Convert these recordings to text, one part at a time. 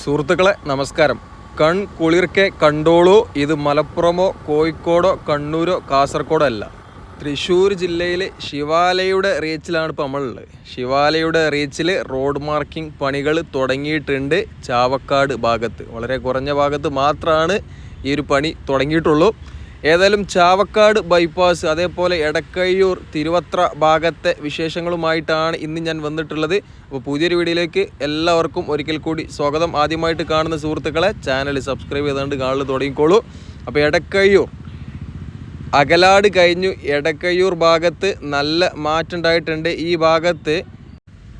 സുഹൃത്തുക്കളെ നമസ്കാരം. കൺ കുളിർക്കെ കണ്ടോളൂ. ഇത് മലപ്പുറമോ കോഴിക്കോടോ കണ്ണൂരോ കാസർഗോഡോ അല്ല. തൃശ്ശൂർ ജില്ലയിലെ ശിവാലയുടെ റീച്ചിലാണ് ഇപ്പോൾ നമ്മളുള്ളത്. ശിവാലയുടെ റീച്ചിൽ റോഡ് മാർക്കിംഗ് പണികൾ തുടങ്ങിയിട്ടുണ്ട് ചാവക്കാട് ഭാഗത്ത്. വളരെ കുറഞ്ഞ ഭാഗത്ത് മാത്രമാണ് ഈ ഒരു പണി തുടങ്ങിയിട്ടുള്ളൂ. ഏതായാലും ചാവക്കാട് ബൈപ്പാസ് അതേപോലെ എടക്കയ്യൂർ തിരുവത്ര ഭാഗത്തെ വിശേഷങ്ങളുമായിട്ടാണ് ഇന്ന് ഞാൻ വന്നിട്ടുള്ളത്. അപ്പോൾ പുതിയൊരു വീഡിയോയിലേക്ക് എല്ലാവർക്കും ഒരിക്കൽ കൂടി സ്വാഗതം. ആദ്യമായിട്ട് കാണുന്ന സുഹൃത്തുക്കളെ ചാനൽ സബ്സ്ക്രൈബ് ചെയ്തുകൊണ്ട് കാണൽ തുടങ്ങിക്കോളൂ. അപ്പോൾ എടക്കയ്യൂർ അകലാട് കഴിഞ്ഞു. എടക്കയ്യൂർ ഭാഗത്ത് നല്ല മാറ്റം ഉണ്ടായിട്ടുണ്ട്. ഈ ഭാഗത്ത്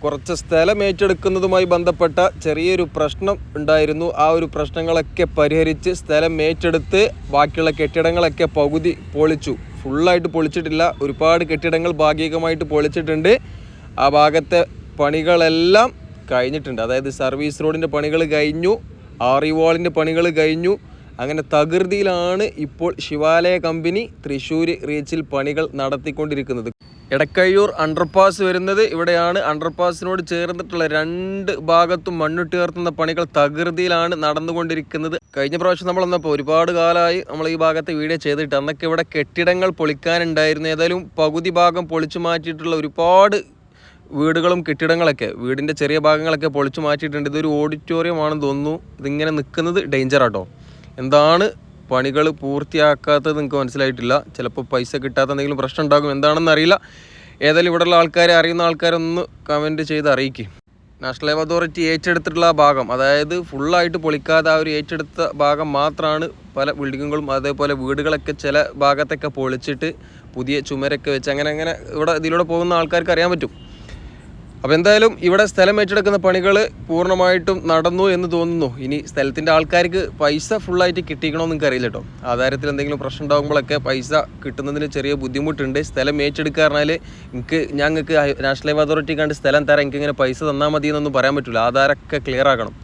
കുറച്ച് സ്ഥലം ഏറ്റെടുക്കുന്നതുമായി ബന്ധപ്പെട്ട ചെറിയൊരു പ്രശ്നം ഉണ്ടായിരുന്നു. ആ ഒരു പ്രശ്നങ്ങളൊക്കെ പരിഹരിച്ച് സ്ഥലം ഏറ്റെടുത്ത് ബാക്കിയുള്ള കെട്ടിടങ്ങളൊക്കെ പകുതി പൊളിച്ചു. ഫുള്ളായിട്ട് പൊളിച്ചിട്ടില്ല. ഒരുപാട് കെട്ടിടങ്ങൾ ഭാഗികമായിട്ട് പൊളിച്ചിട്ടുണ്ട്. ആ ഭാഗത്തെ പണികളെല്ലാം കഴിഞ്ഞിട്ടുണ്ട്. അതായത് സർവീസ് റോഡിന്റെ പണികൾ കഴിഞ്ഞു. ആറി വാളിന്റെ പണികൾ കഴിഞ്ഞു. അങ്ങനെ തകൃതിയിലാണ് ഇപ്പോൾ ശിവാലയ കമ്പനി തൃശ്ശൂർ റീച്ചിൽ പണികൾ നടത്തിക്കൊണ്ടിരിക്കുന്നത്. എടക്കയ്യൂർ അണ്ടർപാസ് വരുന്നത് ഇവിടെയാണ്. അണ്ടർപാസിനോട് ചേർന്നിട്ടുള്ള രണ്ട് ഭാഗത്തും മണ്ണിട്ട് ഉയർത്തുന്ന പണികൾ തകൃതിയിലാണ് നടന്നുകൊണ്ടിരിക്കുന്നത്. കഴിഞ്ഞ പ്രാവശ്യം നമ്മൾ വന്നപ്പോൾ ഒരുപാട് കാലമായി നമ്മൾ ഈ ഭാഗത്തെ വീഡിയോ ചെയ്തിട്ട് അന്നൊക്കെ ഇവിടെ കെട്ടിടങ്ങൾ പൊളിക്കാനുണ്ടായിരുന്നു. ഏതായാലും പകുതി ഭാഗം പൊളിച്ചു മാറ്റിയിട്ടുള്ള ഒരുപാട് വീടുകളും കെട്ടിടങ്ങളൊക്കെ വീടിന്റെ ചെറിയ ഭാഗങ്ങളൊക്കെ പൊളിച്ചു മാറ്റിയിട്ടുണ്ട്. ഇതൊരു ഓഡിറ്റോറിയം ആണെന്ന് തോന്നുന്നു. ഇതിങ്ങനെ നിൽക്കുന്നത് ഡേഞ്ചർ ആട്ടോ. എന്താണ് പണികൾ പൂർത്തിയാക്കാത്തത് നിങ്ങൾക്ക് മനസ്സിലായിട്ടില്ല. ചിലപ്പോൾ പൈസ കിട്ടാത്ത എന്തെങ്കിലും പ്രശ്നം ഉണ്ടാകും. എന്താണെന്ന് അറിയില്ല. ഏതായാലും ഇവിടെയുള്ള ആൾക്കാരെ അറിയുന്ന ആൾക്കാരൊന്ന് കമന്റ് ചെയ്ത് അറിയിക്കും. നാഷണൽ ലൈവ് അതോറിറ്റി ഏറ്റെടുത്തിട്ടുള്ള ഭാഗം അതായത് ഫുള്ളായിട്ട് പൊളിക്കാതെ ആ ഒരു ഏറ്റെടുത്ത ഭാഗം മാത്രമാണ് പല ബിൽഡിങ്ങുകളും അതേപോലെ വീടുകളൊക്കെ ചില ഭാഗത്തൊക്കെ പൊളിച്ചിട്ട് പുതിയ ചുമരൊക്കെ വെച്ച് അങ്ങനെ അങ്ങനെ ഇവിടെ ഇതിലൂടെ പോകുന്ന ആൾക്കാർക്ക് അറിയാൻ പറ്റും. അപ്പോൾ എന്തായാലും ഇവിടെ സ്ഥലം ഏറ്റെടുക്കുന്ന പണികൾ പൂർണമായിട്ടും നടന്നു എന്ന് തോന്നുന്നു. ഇനി സ്ഥലത്തിന്റെ ആൾക്കാർക്ക് പൈസ ഫുള്ളായിട്ട് കിട്ടിക്കണമെന്ന് നിങ്ങൾക്ക് അറിയില്ല കേട്ടോ ആധാരത്തിൽ എന്തെങ്കിലും പ്രശ്നം ഉണ്ടാകുമ്പോഴൊക്കെ പൈസ കിട്ടുന്നതിന് ചെറിയ ബുദ്ധിമുട്ടുണ്ട്. സ്ഥലം ഏറ്റെടുക്കുക പറഞ്ഞാൽ എനിക്ക് ഞങ്ങൾക്ക് നാഷണൽ ഹൈവേ അതോറിറ്റി കണ്ട് സ്ഥലം തരാം. എനിക്ക് ഇങ്ങനെ പൈസ തന്നാൽ മതി എന്നൊന്നും പറയാൻ പറ്റില്ല ആധാരമൊക്കെ ക്ലിയർ ആക്കണം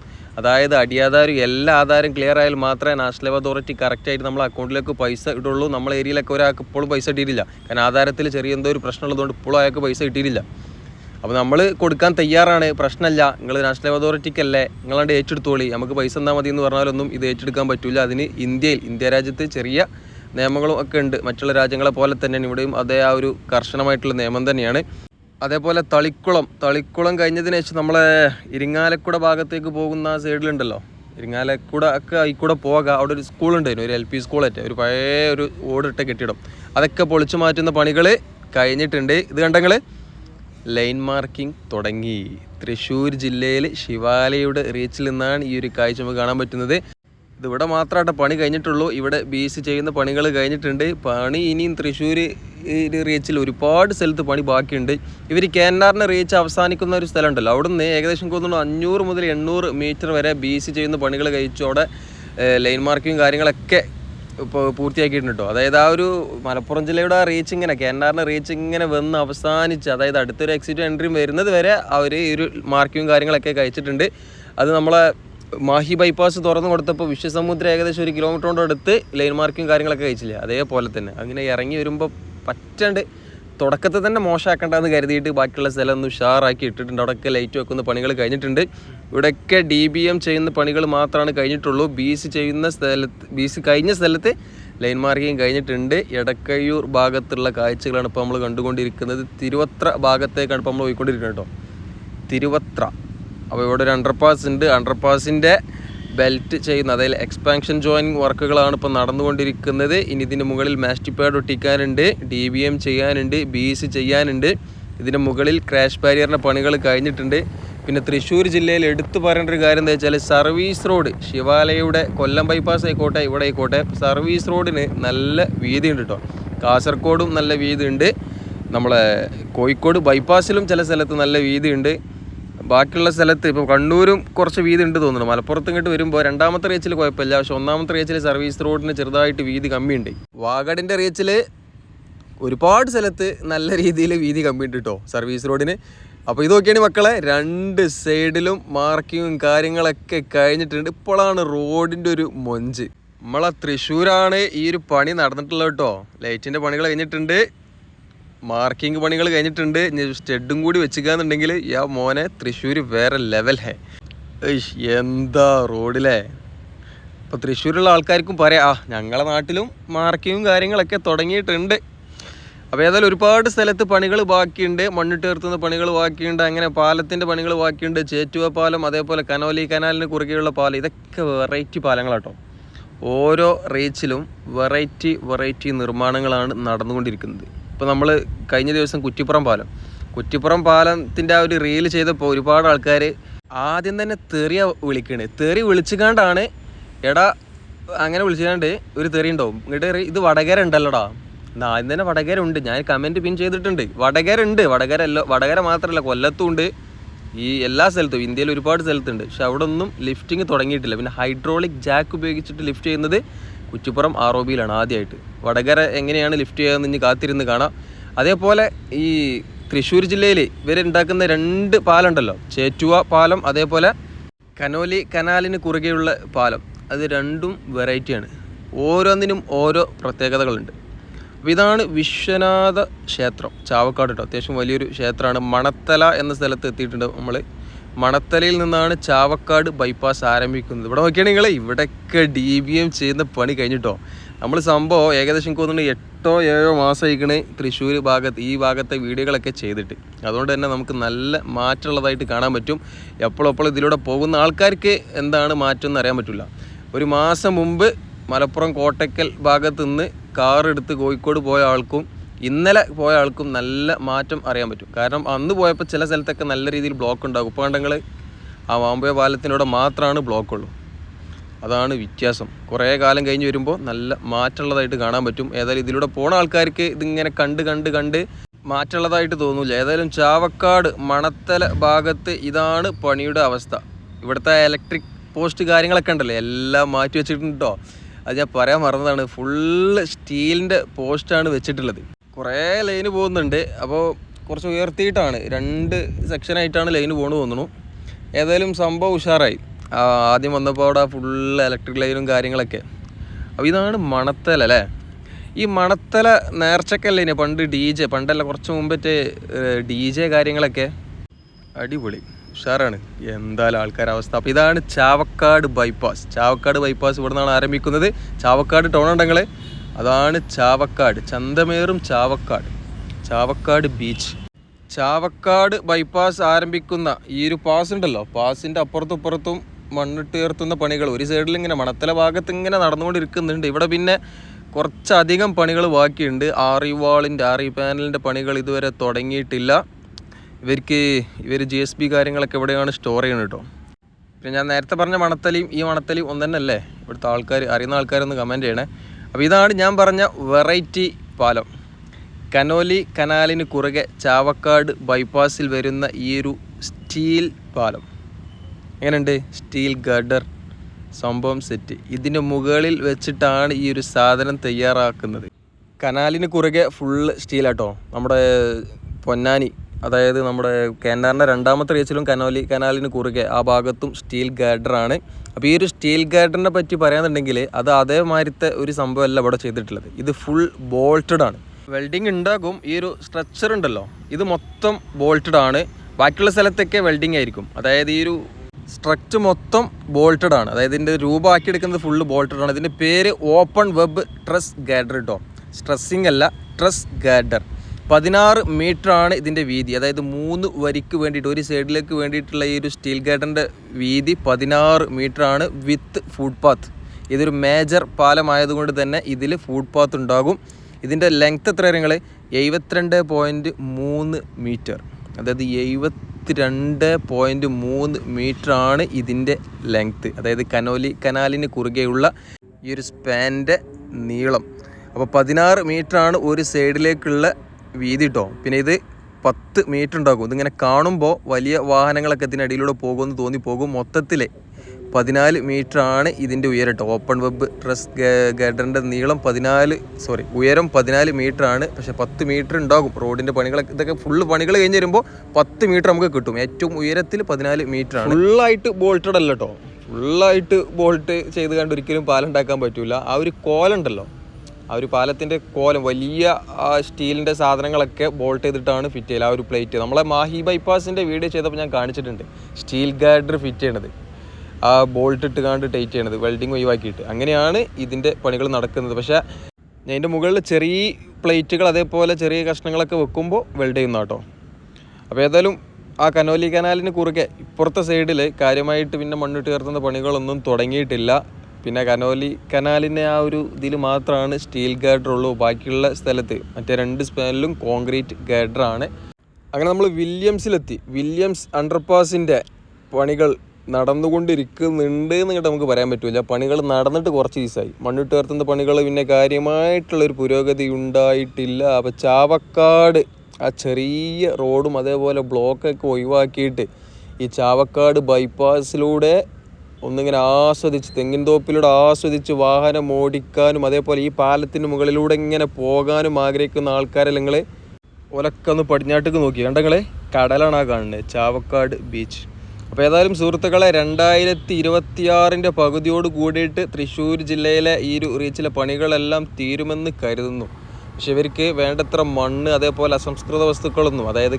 അതായത് അടിയാധാരം എല്ലാ ആധാരം ക്ലിയർ ആയാൽ മാത്രമേ നാഷണൽ ഹൈവേ അതോറിറ്റി കറക്റ്റായിട്ട് നമ്മളെ അക്കൗണ്ടിലേക്ക് പൈസ ഇടുള്ളൂ. നമ്മളെ ഏരിയയിലൊക്കെ ഒരാൾക്ക് ഇപ്പോഴും പൈസ ഇട്ടിട്ടില്ല. കാരണം ആധാരത്തിൽ ചെറിയ എന്തോ ഒരു പ്രശ്നമുള്ളതുകൊണ്ട് ഇപ്പോഴും അയാൾക്ക് പൈസ കിട്ടിയിട്ടില്ല. അപ്പോൾ നമ്മൾ കൊടുക്കാൻ തയ്യാറാണ്. പ്രശ്നമല്ല നിങ്ങൾ നാഷണൽ അതോറിറ്റിക്കല്ലേ നിങ്ങളാണ്ട് ഏറ്റെടുത്തോളി. നമുക്ക് പൈസ തന്നാൽ മതി എന്ന് പറഞ്ഞാലൊന്നും ഇത് ഏറ്റെടുക്കാൻ പറ്റില്ല അതിന് ഇന്ത്യയിൽ ഇന്ത്യ രാജ്യത്ത് ചെറിയ നിയമങ്ങളും ഒക്കെ ഉണ്ട്. മറ്റുള്ള രാജ്യങ്ങളെ പോലെ തന്നെ ഇവിടെയും അതേ ആ ഒരു കർശനമായിട്ടുള്ള നിയമം തന്നെയാണ്. അതേപോലെ തളിക്കുളം. തളിക്കുളം കഴിഞ്ഞതിന് ശേഷം നമ്മളെ ഇരിങ്ങാലക്കുട ഭാഗത്തേക്ക് പോകുന്ന സൈഡിലുണ്ടല്ലോ ഇരിങ്ങാലക്കുട ഒക്കെ ആയിക്കൂടെ പോകാം. അവിടെ ഒരു സ്കൂളുണ്ടായിരുന്നു ഒരു എൽ പി സ്കൂളായിട്ട് ഒരു പഴയ ഒരു ഓടിട്ട കെട്ടിടം അതൊക്കെ പൊളിച്ചു മാറ്റുന്ന പണികൾ കഴിഞ്ഞിട്ടുണ്ട്. ഇത് കണ്ടങ്ങൾ ലൈൻ മാർക്കിംഗ് തുടങ്ങി. തൃശ്ശൂർ ജില്ലയിൽ ശിവാലയുടെ റീച്ചിൽ നിന്നാണ് ഈ ഒരു കാഴ്ച നമുക്ക് കാണാൻ പറ്റുന്നത്. ഇതിവിടെ മാത്രമായിട്ട് പണി കഴിഞ്ഞിട്ടുള്ളൂ. ഇവിടെ ബീസ് ചെയ്യുന്ന പണികൾ കഴിഞ്ഞിട്ടുണ്ട്. പണി ഇനിയും തൃശ്ശൂർ റീച്ചിൽ ഒരുപാട് സ്ഥലത്ത് പണി ബാക്കിയുണ്ട്. ഇവർ കേന്നാറിന്റെ റീച്ച് അവസാനിക്കുന്ന ഒരു സ്ഥലമുണ്ടല്ലോ. ഉണ്ടല്ലോ അവിടെ ഏകദേശം തോന്നുന്നു അഞ്ഞൂറ് മുതൽ എണ്ണൂറ് മീറ്റർ വരെ ബീസ് ചെയ്യുന്ന പണികൾ കഴിച്ചോടെ ലൈൻ മാർക്കിങ് കാര്യങ്ങളൊക്കെ ഇപ്പോൾ പൂർത്തിയാക്കിയിട്ടുണ്ട് കേട്ടോ അതായത് ആ ഒരു മലപ്പുറം ജില്ലയുടെ റീച്ച് ഇങ്ങനെ കെ എൻ ആറിന്റെ റീച്ച് ഇങ്ങനെ വന്ന് അവസാനിച്ച് അതായത് അടുത്തൊരു എക്സിറ്റ് എൻട്രിയും വരുന്നത് വരെ അവർ ഈ ഒരു മാർക്കിങ്ങും കാര്യങ്ങളൊക്കെ കഴിച്ചിട്ടുണ്ട്. അത് നമ്മളെ മാഹി ബൈപ്പാസ് തുറന്നു കൊടുത്തപ്പോൾ വിശ്വസമുദ്രം ഏകദേശം ഒരു കിലോമീറ്ററോട് അടുത്ത് ലൈൻ മാർക്കും കാര്യങ്ങളൊക്കെ കഴിച്ചില്ല? അതേപോലെ തന്നെ. അങ്ങനെ ഇറങ്ങി വരുമ്പോൾ പറ്റണ്ട് തുടക്കത്തിൽ തന്നെ മോശമാക്കണ്ടെന്ന് കരുതിയിട്ട് ബാക്കിയുള്ള സ്ഥലം ഒന്ന് ഉഷാറാക്കി ഇട്ടിട്ടുണ്ട്. അവിടെയൊക്കെ ലൈറ്റ് വെക്കുന്ന പണികൾ കഴിഞ്ഞിട്ടുണ്ട്. ഇവിടെയൊക്കെ ഡി ബി എം ചെയ്യുന്ന പണികൾ മാത്രമാണ് കഴിഞ്ഞിട്ടുള്ളൂ. ബി സി ചെയ്യുന്ന സ്ഥലത്ത് ബി സി കഴിഞ്ഞ സ്ഥലത്ത് ലൈൻ മാർക്കിങ് കഴിഞ്ഞിട്ടുണ്ട്. എടക്കയ്യൂർ ഭാഗത്തുള്ള കാഴ്ചകളാണ് ഇപ്പോൾ നമ്മൾ കണ്ടുകൊണ്ടിരിക്കുന്നത്. തിരുവത്ര ഭാഗത്തേക്കാണ് ഇപ്പോൾ നമ്മൾ പോയിക്കൊണ്ടിരിക്കുന്നത് കേട്ടോ. തിരുവത്ര. അപ്പോൾ ഇവിടെ ഒരു അണ്ടർപാസ് ഉണ്ട്. അണ്ടർപാസിന്റെ ബെൽറ്റ് ചെയ്യുന്ന അതായത് എക്സ്പാൻഷൻ ജോയിനിങ് വർക്കുകളാണ് ഇപ്പോൾ നടന്നുകൊണ്ടിരിക്കുന്നത്. ഇനി ഇതിന്റെ മുകളിൽ മാസ്റ്റി പാഡ് ഒട്ടിക്കാനുണ്ട് ഡി ബി എം ചെയ്യാനുണ്ട് ബി സി ചെയ്യാനുണ്ട്. ഇതിന്റെ മുകളിൽ ക്രാഷ് ബാരിയറിന്റെ പണികൾ കഴിഞ്ഞിട്ടുണ്ട്. പിന്നെ തൃശ്ശൂർ ജില്ലയിൽ എടുത്തു പറയേണ്ട ഒരു കാര്യം എന്താ വെച്ചാൽ സർവീസ് റോഡ് ശിവാലയുടെ കൊല്ലം ബൈപ്പാസ് ആയിക്കോട്ടെ ഇവിടെ ആയിക്കോട്ടെ സർവീസ് റോഡിന് നല്ല വീതിയുണ്ട് കേട്ടോ. കാസർഗോഡും നല്ല വീതിയുണ്ട്. നമ്മളെ കോഴിക്കോട് ബൈപ്പാസിലും ചില സ്ഥലത്ത് നല്ല വീതിയുണ്ട്. ബാക്കിയുള്ള സ്ഥലത്ത് ഇപ്പോൾ കണ്ണൂരും കുറച്ച് വീതി ഉണ്ട് തോന്നുന്നു. മലപ്പുറത്ത് ഇങ്ങോട്ട് വരുമ്പോൾ രണ്ടാമത്തെ റീച്ചിൽ കുഴപ്പമില്ല. പക്ഷെ ഒന്നാമത്തെ റീച്ചിൽ സർവീസ് റോഡിന് ചെറുതായിട്ട് വീതി കമ്മിയുണ്ട്. വാഗടിന്റെ റീച്ചിൽ ഒരുപാട് സ്ഥലത്ത് നല്ല രീതിയിൽ വീതി കമ്മിയുണ്ട് കേട്ടോ സർവീസ് റോഡിന് അപ്പോൾ ഇത് നോക്കിയാണ് മക്കളെ രണ്ട് സൈഡിലും മാർക്കിങ്ങും കാര്യങ്ങളൊക്കെ കഴിഞ്ഞിട്ടുണ്ട്. ഇപ്പോഴാണ് റോഡിന്റെ ഒരു മൊഞ്ച്. നമ്മളെ തൃശ്ശൂരാണ് ഈ ഒരു പണി നടന്നിട്ടുള്ളത് കേട്ടോ ലൈറ്റിന്റെ പണികൾ കഴിഞ്ഞിട്ടുണ്ട്. മാർക്കിംഗ് പണികൾ കഴിഞ്ഞിട്ടുണ്ട്. സ്റ്റെഡും കൂടി വെച്ചിക്കാന്നുണ്ടെങ്കിൽ യാ മോനെ തൃശ്ശൂർ വേറെ ലെവൽ ഹേ. എന്താ റോഡിലെ ഇപ്പോൾ തൃശ്ശൂരുള്ള ആൾക്കാർക്കും പറയാം ആ ഞങ്ങളെ നാട്ടിലും മാർക്കിങ്ങും കാര്യങ്ങളൊക്കെ തുടങ്ങിയിട്ടുണ്ട്. അപ്പോൾ ഏതായാലും ഒരുപാട് സ്ഥലത്ത് പണികൾ ബാക്കിയുണ്ട്. മണ്ണിട്ട് ഉയർത്തുന്ന പണികൾ ബാക്കിയുണ്ട്. അങ്ങനെ പാലത്തിന്റെ പണികൾ ബാക്കിയുണ്ട്. ചേറ്റുവ പാലം അതേപോലെ കനോലി കനാലിന് കുറുകെയുള്ള പാലം. ഇതൊക്കെ വെറൈറ്റി പാലങ്ങളാട്ടോ. ഓരോ റീച്ചിലും വെറൈറ്റി വെറൈറ്റി നിർമ്മാണങ്ങളാണ് നടന്നുകൊണ്ടിരിക്കുന്നത്. ഇപ്പോൾ നമ്മൾ കഴിഞ്ഞ ദിവസം കുറ്റിപ്പുറം പാലം. കുറ്റിപ്പുറം പാലത്തിന്റെ ആ ഒരു റീൽ ചെയ്തപ്പോൾ ഒരുപാട് ആൾക്കാർ ആദ്യം തന്നെ തെറിയ വിളിക്കണേ. തെറി വിളിച്ചുകൊണ്ടാണ് എടാ അങ്ങനെ വിളിച്ചുകൊണ്ട് ഒരു തെറി ഉണ്ടാവും. ഇങ്ങോട്ട് ഇത് വടകര ഉണ്ടല്ലോടാ ആദ്യം തന്നെ വടകര ഉണ്ട് ഞാൻ കമന്റ് പിൻ ചെയ്തിട്ടുണ്ട്. വടകര ഉണ്ട് വടകര അല്ല വടകര മാത്രമല്ല കൊല്ലത്തും ഉണ്ട് ഈ എല്ലാ സ്ഥലത്തും. ഇന്ത്യയിൽ ഒരുപാട് സ്ഥലത്തുണ്ട്. പക്ഷെ അവിടെ ഒന്നും ലിഫ്റ്റിംഗ് തുടങ്ങിയിട്ടില്ല. പിന്നെ ഹൈഡ്രോളിക് ജാക്ക് ഉപയോഗിച്ചിട്ട് ലിഫ്റ്റ് ചെയ്യുന്നത് കുറ്റിപ്പുറം ആർ ഒ ബിയിലാണ് ആദ്യമായിട്ട് വടകര എങ്ങനെയാണ് ലിഫ്റ്റ് ചെയ്യാന്ന് ഇനി കാത്തിരുന്ന് കാണാം. അതേപോലെ ഈ തൃശ്ശൂർ ജില്ലയിൽ ഇവരുണ്ടാക്കുന്ന രണ്ട് പാലം ഉണ്ടല്ലോ ചേറ്റുവ പാലം അതേപോലെ കനോലി കനാലിന് കുറുകെയുള്ള പാലം. അത് രണ്ടും വെറൈറ്റിയാണ് ഓരോന്നിനും ഓരോ പ്രത്യേകതകളുണ്ട്. അപ്പോൾ ഇതാണ് വിശ്വനാഥ ക്ഷേത്രം. ചാവക്കാട് കേട്ടോ അത്യാവശ്യം വലിയൊരു ക്ഷേത്രമാണ്. മണത്തല എന്ന സ്ഥലത്ത് എത്തിയിട്ടുണ്ട് നമ്മൾ മണത്തലയിൽ നിന്നാണ് ചാവക്കാട് ബൈപ്പാസ് ആരംഭിക്കുന്നത്. ഇവിടെ നോക്കിയാണെങ്കിൽ നിങ്ങൾ ഇവിടെയൊക്കെ ഡി ബി എം ചെയ്യുന്ന പണി കഴിഞ്ഞിട്ടോ? നമ്മൾ സംഭവം ഏകദേശം എനിക്ക് തോന്നുന്നു എട്ടോ ഏഴോ മാസം ആയിക്കണ് തൃശ്ശൂർ ഭാഗത്ത് ഈ ഭാഗത്തെ വീഡിയോകളൊക്കെ ചെയ്തിട്ട്. അതുകൊണ്ട് തന്നെ നമുക്ക് നല്ല മാറ്റമുള്ളതായിട്ട് കാണാൻ പറ്റും. എപ്പോഴെപ്പോഴും ഇതിലൂടെ പോകുന്ന ആൾക്കാർക്ക് എന്താണ് മാറ്റം എന്ന് അറിയാൻ പറ്റില്ല. ഒരു മാസം മുമ്പ് മലപ്പുറം കോട്ടക്കൽ ഭാഗത്ത് നിന്ന് കാറെടുത്ത് കോഴിക്കോട് പോയ ആൾക്കും ഇന്നലെ പോയ ആൾക്കും നല്ല മാറ്റം അറിയാൻ പറ്റും. കാരണം അന്ന് പോയപ്പോൾ ചില സ്ഥലത്തൊക്കെ നല്ല രീതിയിൽ ബ്ലോക്ക് ഉണ്ടാകും. ഇപ്പോൾ കണ്ടങ്ങൾ ആ മാമ്പുഴ പാലത്തിനോടെ മാത്രമാണ് ബ്ലോക്ക് ഉള്ളൂ. അതാണ് വ്യത്യാസം. കുറേ കാലം കഴിഞ്ഞ് വരുമ്പോൾ നല്ല മാറ്റമുള്ളതായിട്ട് കാണാൻ പറ്റും. ഏതായാലും ഇതിലൂടെ പോണ ആൾക്കാർക്ക് ഇതിങ്ങനെ കണ്ട് കണ്ട് കണ്ട് മാറ്റമുള്ളതായിട്ട് തോന്നില്ല. ഏതായാലും ചാവക്കാട് മണത്തല ഭാഗത്ത് ഇതാണ് പണിയുടെ അവസ്ഥ. ഇവിടുത്തെ ഇലക്ട്രിക് പോസ്റ്റ് കാര്യങ്ങളൊക്കെ ഉണ്ടല്ലോ. എല്ലാം മാറ്റി വെച്ചിട്ടുണ്ടോ അത് ഞാൻ പറയാൻ മറന്നതാണ്. ഫുള്ള് സ്റ്റീലിന്റെ പോസ്റ്റാണ് വെച്ചിട്ടുള്ളത്. കുറേ ലൈന് പോകുന്നുണ്ട്. അപ്പോൾ കുറച്ച് ഉയർത്തിയിട്ടാണ്. രണ്ട് സെക്ഷനായിട്ടാണ് ലൈന് പോകണു തോന്നുന്നു. ഏതായാലും സംഭവം ഉഷാറായി. ആദ്യം വന്നപ്പോൾ അവിടെ ഫുൾ ഇലക്ട്രിക് ലൈനും കാര്യങ്ങളൊക്കെ. അപ്പോൾ ഇതാണ് മണത്തല അല്ലേ? ഈ മണത്തല നേർച്ചക്കല്ലേ ഇനി? പണ്ട് ഡി ജെ പണ്ടല്ല കുറച്ച് മുമ്പത്തെ ഡി ജെ കാര്യങ്ങളൊക്കെ. അടിപൊളി. ഉഷാറാണ്. എന്തായാലും ആൾക്കാരുടെ അവസ്ഥ. അപ്പോൾ ഇതാണ് ചാവക്കാട് ബൈപ്പാസ് ചാവക്കാട് ബൈപ്പാസ് ഇവിടെ നിന്നാണ് ആരംഭിക്കുന്നത്. ചാവക്കാട് ടൗൺ ഉണ്ടെങ്കിൽ അതാണ് ചാവക്കാട്. ചന്തമേറും ചാവക്കാട്. ചാവക്കാട് ബീച്ച്. ചാവക്കാട് ബൈപ്പാസ് ആരംഭിക്കുന്ന ഈ ഒരു പാസ് ഉണ്ടല്ലോ. പാസിന്റെ അപ്പുറത്തും ഇപ്പുറത്തും മണ്ണിട്ട് ഉയർത്തുന്ന പണികൾ. ഒരു സൈഡിൽ ഇങ്ങനെ മണത്തല ഭാഗത്ത് ഇങ്ങനെ നടന്നുകൊണ്ടിരിക്കുന്നുണ്ട്. ഇവിടെ പിന്നെ കുറച്ചധികം പണികൾ ബാക്കിയുണ്ട്. ആറി വാളിന്റെ ആറി പാനലിന്റെ പണികൾ ഇതുവരെ തുടങ്ങിയിട്ടില്ല. ഇവർക്ക് ഇവർ ജി എസ് ബി കാര്യങ്ങളൊക്കെ എവിടെയാണ് സ്റ്റോർ ചെയ്യുന്നത് കേട്ടോ. പിന്നെ ഞാൻ നേരത്തെ പറഞ്ഞ മണത്തലിയും ഈ മണത്തലിയും ഒന്ന് തന്നെയല്ലേ ഇവിടുത്തെ ആൾക്കാർ അറിയുന്ന ആൾക്കാരൊന്ന് കമന്റ് ചെയ്യണേ. അപ്പോൾ ഇതാണ് ഞാൻ പറഞ്ഞ വെറൈറ്റി പാലം. കനോലി കനാലിന് കുറുകെ ചാവക്കാട് ബൈപ്പാസിൽ വരുന്ന ഈ ഒരു സ്റ്റീൽ പാലം. എങ്ങനെയുണ്ട്? സ്റ്റീൽ ഗഡർ സംഭവം സെറ്റ്. ഇതിന് മുകളിൽ വെച്ചിട്ടാണ് ഈ ഒരു സാധനം തയ്യാറാക്കുന്നത്. കനാലിന് കുറുകെ ഫുള്ള് സ്റ്റീലാട്ടോ നമ്മുടെ പൊന്നാനി അതായത് നമ്മുടെ കനാറിന്റെ രണ്ടാമത്തെ റീച്ചിലും കനോലി കനാലിന് കുറുകെ ആ ഭാഗത്തും സ്റ്റീൽ ഗാർഡറാണ് അപ്പോൾ ഈ ഒരു സ്റ്റീൽ ഗാർഡറിനെ പറ്റി പറയാന്നുണ്ടെങ്കിൽ അത് അതേമാതിരത്തെ ഒരു സംഭവമല്ല ഇവിടെ ചെയ്തിട്ടുള്ളത്. ഇത് ഫുൾ ബോൾട്ടഡ് ആണ്. വെൽഡിങ് ഉണ്ടാകും. ഈ ഒരു സ്ട്രക്ചർ ഉണ്ടല്ലോ. ഇത് മൊത്തം ബോൾട്ടഡ് ആണ്. ബാക്കിയുള്ള സ്ഥലത്തൊക്കെ വെൽഡിങ് ആയിരിക്കും. അതായത് ഈ ഒരു സ്ട്രക്ചർ മൊത്തം ബോൾട്ടഡ് ആണ്. അതായത് ഇതിന്റെ രൂപമാക്കി എടുക്കുന്നത് ഫുള്ള് ബോൾട്ടഡ് ആണ്. ഇതിന്റെ പേര് ഓപ്പൺ വെബ് ട്രസ് ഗാഡർ കേട്ടോ സ്ട്രെസ്സിങ് അല്ല ട്രസ് ഗാഡർ പതിനാറ് ആണ് ഇതിന്റെ വീതി. അതായത് മൂന്ന് വരിക്ക് വേണ്ടിയിട്ട് ഒരു സൈഡിലേക്ക് വേണ്ടിയിട്ടുള്ള ഈ ഒരു സ്റ്റീൽ ഗാർഡന്റെ വീതി പതിനാറ് ആണ് വിത്ത് ഫുഡ് പാത്ത്. ഇതൊരു മേജർ പാലമായതുകൊണ്ട് തന്നെ ഇതിൽ ഫുഡ് പാത്ത് ഉണ്ടാകും. ഇതിന്റെ ലെങ്ത് എത്ര നിങ്ങൾ എഴുപത്തിരണ്ട് പോയിന്റ് മൂന്ന് മീറ്റർ. അതായത് എഴുപത്തിരണ്ട് പോയിന്റ് മൂന്ന് മീറ്റർ ആണ് ഇതിന്റെ ലെങ്ത്ത്. അതായത് കനോലി കനാലിന് കുറുകെയുള്ള ഈ ഒരു സ്പാന്റെ നീളം. അപ്പോൾ പതിനാറ് ആണ് ഒരു സൈഡിലേക്കുള്ള വീതി കേട്ടോ പിന്നെ ഇത് പത്ത് മീറ്റർ ഉണ്ടാക്കും ഇതിങ്ങനെ കാണുമ്പോൾ വലിയ വാഹനങ്ങളൊക്കെ ഇതിനടിയിലൂടെ പോകുമെന്ന് തോന്നി പോകും. മൊത്തത്തിൽ പതിനാല് ആണ് ഇതിന്റെ ഉയരം കേട്ടോ ഓപ്പൺ വെബ് ട്രസ് ഗഡറിന്റെ നീളം പതിനാല് സോറി ഉയരം പതിനാല് ആണ്. പക്ഷേ പത്ത് മീറ്റർ ഉണ്ടാകും. റോഡിന്റെ പണികളൊക്കെ ഇതൊക്കെ ഫുള്ള് പണികൾ കഴിഞ്ഞ് വരുമ്പോൾ പത്ത് മീറ്റർ നമുക്ക് കിട്ടും. ഏറ്റവും ഉയരത്തിൽ പതിനാല് ആണ്. ഫുള്ളായിട്ട് ബോൾട്ടഡ് അല്ല കേട്ടോ ഫുള്ളായിട്ട് ബോൾട്ട് ചെയ്ത് കണ്ട് ഒരിക്കലും പാലുണ്ടാക്കാൻ പറ്റില്ല ആ ഒരു കോലുണ്ടല്ലോ. ആ ഒരു പാലത്തിന്റെ കോലം വലിയ സ്റ്റീലിന്റെ സാധനങ്ങളൊക്കെ ബോൾട്ട് ചെയ്തിട്ടാണ് ഫിറ്റ് ചെയ്യൽ ആ ഒരു പ്ലേറ്റ്. നമ്മളെ മാഹി ബൈപ്പാസിന്റെ വീഡിയോ ചെയ്തപ്പോൾ ഞാൻ കാണിച്ചിട്ടുണ്ട്. സ്റ്റീൽ ഗാർഡർ ഫിറ്റ് ചെയ്യണത്. ആ ബോൾട്ട് ഇട്ട് കാണ്ട് ടൈറ്റ് ചെയ്യണത് വെൽഡിങ് ഒഴിവാക്കിയിട്ട്. അങ്ങനെയാണ് ഇതിന്റെ പണികൾ നടക്കുന്നത്. പക്ഷേ അതിന്റെ മുകളിൽ ചെറിയ പ്ലേറ്റുകൾ അതേപോലെ ചെറിയ കഷ്ണങ്ങളൊക്കെ വെക്കുമ്പോൾ വെൽഡ് ചെയ്യുന്ന കേട്ടോ. അപ്പോൾ ഏതായാലും ആ കനോലി കനാലിന് കുറുകെ ഇപ്പുറത്തെ സൈഡിൽ കാര്യമായിട്ട് പിന്നെ മണ്ണിട്ട് ചേർത്തുന്ന പണികളൊന്നും തുടങ്ങിയിട്ടില്ല. പിന്നെ കനോലി കനാലിന്റെ ആ ഒരു ഇതിൽ മാത്രമാണ് സ്റ്റീൽ ഗാർഡർ ഉള്ളൂ ബാക്കിയുള്ള സ്ഥലത്ത്. മറ്റേ രണ്ട് സ്പാനിലും കോൺക്രീറ്റ് ഗാഡറാണ് അങ്ങനെ നമ്മൾ വില്യംസിലെത്തി. വില്യംസ് അണ്ടർപാസിന്റെ പണികൾ നടന്നുകൊണ്ടിരിക്കുന്നുണ്ട് എന്നിട്ട് നമുക്ക് പറയാൻ പറ്റില്ല. പണികൾ നടന്നിട്ട് കുറച്ച് ദിവസമായി. മണ്ണിട്ട് ഉയർത്തുന്ന പണികൾ പിന്നെ കാര്യമായിട്ടുള്ളൊരു പുരോഗതി ഉണ്ടായിട്ടില്ല. അപ്പോൾ ചാവക്കാട് ആ ചെറിയ റോഡും അതേപോലെ ബ്ലോക്കൊക്കെ ഒഴിവാക്കിയിട്ട് ഈ ചാവക്കാട് ബൈപ്പാസിലൂടെ ഒന്നിങ്ങനെ ആസ്വദിച്ച് തെങ്ങിൻ തോപ്പിലൂടെ ആസ്വദിച്ച് വാഹനം ഓടിക്കാനും അതേപോലെ ഈ പാലത്തിന് മുകളിലൂടെ ഇങ്ങനെ പോകാനും ആഗ്രഹിക്കുന്ന ആൾക്കാരെ നിങ്ങൾ ഒലക്കൊന്ന് പടിഞ്ഞാട്ടേക്ക് നോക്കി. കണ്ടങ്ങളെ കടലാണ് ആ കാണുന്നത് ചാവക്കാട് ബീച്ച്. അപ്പോൾ ഏതായാലും സുഹൃത്തുക്കളെ രണ്ടായിരത്തി ഇരുപത്തിയാറിന്റെ പകുതിയോട് കൂടിയിട്ട് തൃശ്ശൂർ ജില്ലയിലെ ഈ ഒരു റീച്ചിലെ പണികളെല്ലാം തീരുമെന്ന് കരുതുന്നു. പക്ഷെ ഇവർക്ക് വേണ്ടത്ര മണ്ണ് അതേപോലെ അസംസ്കൃത വസ്തുക്കളൊന്നും അതായത്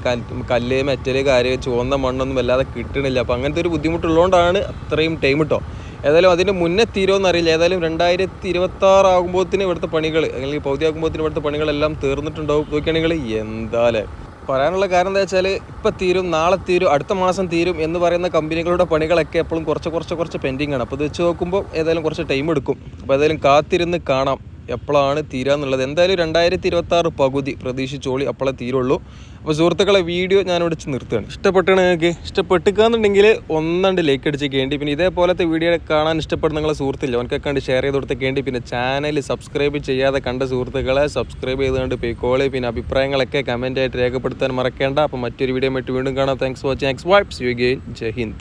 കല്ല് മെറ്റൽ കാര്യം ചുവന്ന മണ്ണൊന്നും വല്ലാതെ കിട്ടണില്ല. അപ്പോൾ അങ്ങനത്തെ ഒരു ബുദ്ധിമുട്ടുള്ളതുകൊണ്ടാണ് അത്രയും ടൈം കിട്ടോ ഏതായാലും അതിന് മുന്നേ തീരുമെന്ന് അറിയില്ല. ഏതായാലും രണ്ടായിരത്തി ഇരുപത്തി ആറ് ആകുമ്പോഴത്തിന് ഇവിടുത്തെ പണികൾ അല്ലെങ്കിൽ പൗതി ആകുമ്പോഴത്തിന് ഇവിടുത്തെ പണികളെല്ലാം തീർന്നിട്ടുണ്ടാവും. നോക്കുകയാണെങ്കിൽ എന്തായാലും പറയാനുള്ള കാരണം എന്താ വെച്ചാൽ ഇപ്പം തീരും നാളെ തീരും അടുത്ത മാസം തീരും എന്ന് പറയുന്ന കമ്പനികളുടെ പണികളൊക്കെ എപ്പോഴും കുറച്ച് കുറച്ച് കുറച്ച് പെൻഡിങ് ആണ് അപ്പോൾ ഇത് വെച്ച് നോക്കുമ്പോൾ ഏതായാലും കുറച്ച് ടൈം എടുക്കും. അപ്പോൾ ഏതായാലും കാത്തിരുന്ന് കാണാം. എപ്പോഴാണ് തീരാന്നുള്ളത് എന്തായാലും രണ്ടായിരത്തി ഇരുപത്തി ആറ് പകുതി പ്രതീക്ഷിച്ചോളി അപ്പോഴേ തീരുള്ളൂ. അപ്പോൾ സുഹൃത്തുക്കളെ വീഡിയോ ഞാൻ ഇവിടെ നിർത്തുകയാണ്. ഇഷ്ടപ്പെട്ടാണ് നിങ്ങൾക്ക്? ഇഷ്ടപ്പെട്ടിക്കാന്നുണ്ടെങ്കിൽ ഒന്നണ്ട് അടിച്ച് കേണ്ടി. പിന്നെ ഇതേപോലത്തെ വീഡിയോ കാണാൻ ഇഷ്ടപ്പെടുന്ന നിങ്ങളെ സുഹൃത്തില്ല. അവനൊക്കെ കണ്ട് ഷെയർ ചെയ്ത് കൊടുത്തേക്കേണ്ടി പിന്നെ ചാനൽ സബ്സ്ക്രൈബ് ചെയ്യാതെ കണ്ട സുഹൃത്തുക്കളെ സബ്സ്ക്രൈബ് ചെയ്തുകൊണ്ട് പോയിക്കോളി പിന്നെ അഭിപ്രായങ്ങളൊക്കെ കമന്റായിട്ട് രേഖപ്പെടുത്താൻ മറക്കേണ്ട. അപ്പോൾ മറ്റൊരു വീഡിയോ ആയിട്ട് വീണ്ടും കാണാം. Thanks for watching X vibes you gain Jai Hind.